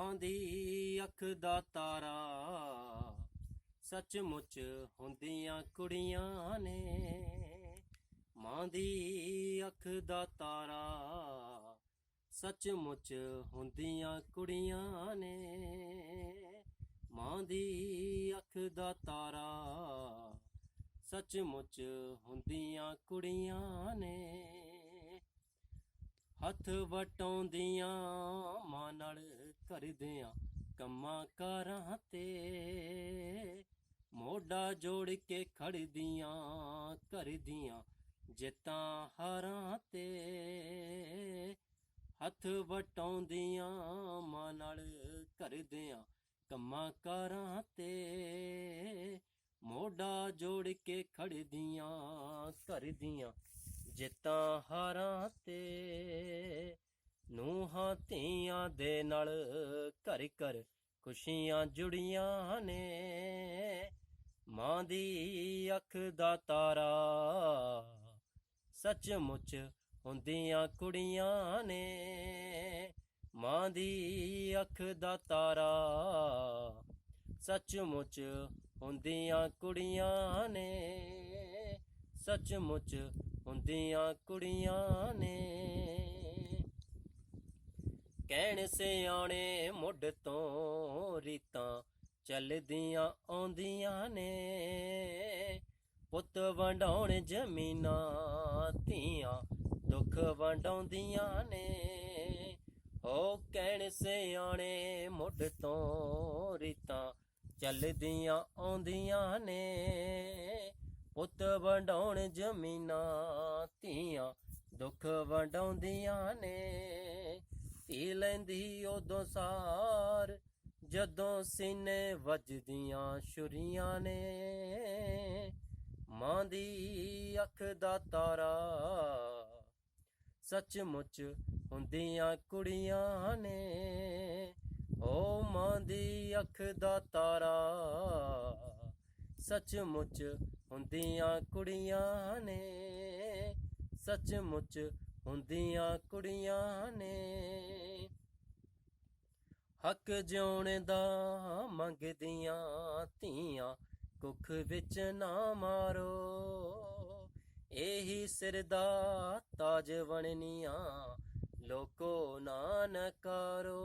ਮਾਂ ਦੀ ਅੱਖ ਦਾ ਤਾਰਾ। ਸੱਚਮੁੱਚ ਹੁੰਦੀਆਂ ਕੁੜੀਆਂ ਨੇ। ਮਾਂ ਦੀ ਅੱਖ ਦਾ ਤਾਰਾ। ਸੱਚਮੁੱਚ ਹੁੰਦੀਆਂ ਕੁੜੀਆਂ ਨੇ। ਮਾਂ ਦੀ ਅੱਖ ਦਾ ਤਾਰਾ। ਸੱਚਮੁੱਚ ਹੁੰਦੀਆਂ ਕੁੜੀਆਂ ਨੇ। ਹੱਥ ਵਟਾਉਂਦੀਆਂ ਮਾਂ ਨਾਲ ਕਰਦਿਆਂ ਕੰਮਾਂ ਕਾਰਾਂ ਤੇ ਮੋਢਾ ਜੋੜ ਕੇ ਖੜਦੀਆਂ ਕਰਦੀਆਂ ਜਿੱਤਾਂ ਹਾਰਾਂ ਤੇ ਹੱਥ ਵਟਾਉਂਦੀਆਂ ਮਾਂ ਨਾਲ ਕਰਦਿਆਂ ਕੰਮਾਂ ਕਾਰਾਂ ਤੇ ਮੋਢਾ ਜੋੜ ਕੇ ਖੜਦੀਆਂ ਕਰਦੀਆਂ ਜਿੱਤਾਂ ਹਾਰਾਂ ਤੇ ਨੂੰਹਾਂ ਧੀਆਂ ਦੇ ਨਾਲ ਘਰ ਘਰ ਖੁਸ਼ੀਆਂ ਜੁੜੀਆਂ ਨੇ। ਮਾਂ ਦੀ ਅੱਖ ਦਾ ਤਾਰਾ ਸੱਚਮੁੱਚ ਹੁੰਦੀਆਂ ਕੁੜੀਆਂ ਨੇ। ਮਾਂ ਦੀ ਅੱਖ ਦਾ ਤਾਰਾ ਸੱਚਮੁੱਚ ਹੁੰਦੀਆਂ ਕੁੜੀਆਂ ਨੇ। ਸੱਚਮੁੱਚ ਹੁੰਦੀਆਂ ਕੁੜੀਆਂ ਨੇ। ਕਹਿਣ ਸਿਆਣੇ ਮੁੱਢ ਤੋਂ ਰੀਤਾਂ ਚੱਲਦੀਆਂ ਆਉਂਦੀਆਂ ਨੇ। ਪੁੱਤ ਵੰਡਾਉਣ ਜ਼ਮੀਨਾਂ ਧੀਆਂ ਦੁੱਖ ਵੰਡਾਉਂਦੀਆਂ ਨੇ। ਓ ਕਹਿਣ ਸਿਆਣੇ ਮੁੱਢ ਤੋਂ ਰੀਤਾਂ ਚੱਲਦੀਆਂ ਆਉਂਦੀਆਂ ਨੇ। ਪੁੱਤ ਵੰਡਾਉਣ ਜ਼ਮੀਨਾਂ ਧੀਆਂ, ਦੁੱਖ ਵੰਡਾਉਂਦੀਆਂ ਨੇ। ਧੀ ਲੈਂਦੀ ਉਦੋਂ ਸਾਰ, ਜਦੋਂ ਸੀਨੇ ਵੱਜਦੀਆਂ ਛੁਰੀਆਂ ਨੇ। ਮਾਂ ਦੀ ਅੱਖ ਦਾ ਤਾਰਾ, ਸੱਚਮੁੱਚ ਹੁੰਦੀਆਂ ਕੁੜੀਆਂ ਨੇ। ਓ ਮਾਂ ਦੀ ਅੱਖ ਦਾ ਤਾਰਾ, ਸੱਚਮੁੱਚ ਹੁੰਦੀਆਂ ਕੁੜੀਆਂ ਨੇ, ਸੱਚਮੁੱਚ ਹੁੰਦੀਆਂ ਕੁੜੀਆਂ ਨੇ। ਹੱਕ ਜਿਉਣ ਦਾ ਮੰਗਦੀਆਂ ਧੀਆਂ, ਕੁੱਖ ਵਿੱਚ ਨਾ ਮਾਰੋ। ਇਹੀ ਸਿਰ ਦਾ ਤਾਜ ਬਣਨੀਆਂ ਲੋਕੋ ਨਾਨਕਾਰੋ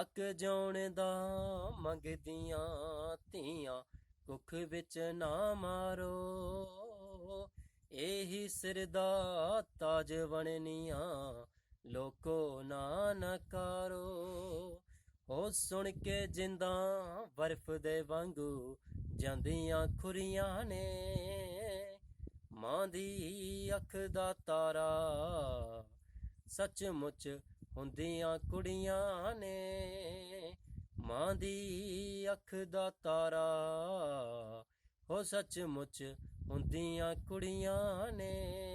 ਹੱਕ ਜਿਉਣ ਦਾ ਮੰਗਦੀਆਂ ਧੀਆਂ ਕੁੱਖ ਵਿੱਚ ਨਾ ਮਾਰੋ। ਇਹੀ ਸਿਰ ਦਾ ਤਾਜ ਬਣਨੀਆਂ ਲੋਕੋ ਨਾ ਨਕਾਰੋ ਹੋ ਸੁਣ ਕੇ ਜਿੰਦਾ ਬਰਫ਼ ਦੇ ਵਾਂਗੂ ਜਾਂਦੀਆਂ ਖੁਰੀਆਂ ਨੇ। ਮਾਂ ਦੀ ਅੱਖ ਦਾ ਤਾਰਾ ਸੱਚਮੁੱਚ ਹੁੰਦੀਆਂ ਕੁੜੀਆਂ ਨੇ। ਮਾਂ ਦੀ ਅੱਖ ਦਾ ਤਾਰਾ। ਹੋ ਸੱਚਮੁੱਚ ਹੁੰਦੀਆਂ ਕੁੜੀਆਂ ਨੇ।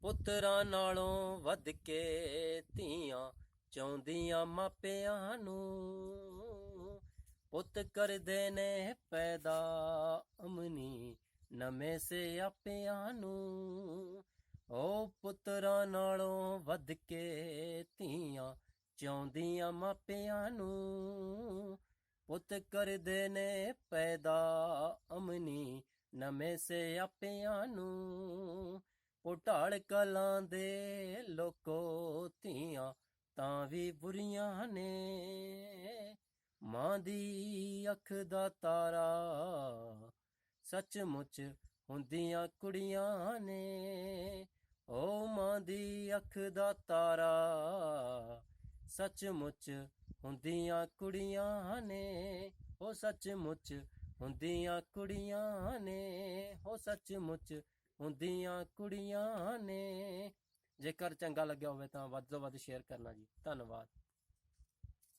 ਪੁੱਤਰਾਂ ਨਾਲੋਂ ਵੱਧ ਕੇ ਧੀਆਂ ਚਾਹੁੰਦੀਆਂ ਮਾਪਿਆਂ ਨੂੰ। ਪੁੱਤ ਕਰਦੇ ਨੇ ਪੈਦਾ ਅਮਨੀ ਨਵੇਂ ਸੇ ਆਪਿਆਂ ਨੂੰ। ਓ ਪੁੱਤਰਾਂ ਨਾਲੋਂ ਵੱਧ ਕੇ ਧੀਆਂ ਜਿਉਂਦੀਆਂ ਮਾਪਿਆਂ ਨੂੰ ਪੁੱਤ ਕਰਦੇ ਨੇ ਪੈਦਾ ਅਮਨੀ, ਨਵੇਂ ਸਿਆਪਿਆਂ ਨੂੰ ਪੋਟਾਲ ਕਲਾਂ ਦੇ ਲੋਕੋ ਧੀਆਂ ਤਾਂ ਵੀ ਬੁਰੀਆਂ ਨੇ। ਮਾਂ ਦੀ ਅੱਖ ਦਾ ਤਾਰਾ ਸੱਚਮੁੱਚ ਹੁੰਦੀਆਂ ਕੁੜੀਆਂ ਨੇ। ਓ ਮਾਂ ਦੀ ਅੱਖ ਦਾ ਤਾਰਾ ਸੱਚਮੁੱਚ ਹੁੰਦੀਆਂ ਕੁੜੀਆਂ ਨੇ ਓ ਸੱਚਮੁੱਚ ਹੁੰਦੀਆਂ ਕੁੜੀਆਂ ਨੇ ਹੋ ਸੱਚਮੁੱਚ ਹੁੰਦੀਆਂ ਕੁੜੀਆਂ ਨੇ। ਜੇਕਰ ਚੰਗਾ ਲੱਗਿਆ ਹੋਵੇ ਤਾਂ ਵੱਧ ਤੋਂ ਵੱਧ ਸ਼ੇਅਰ ਕਰਨਾ ਜੀ। ਧੰਨਵਾਦ।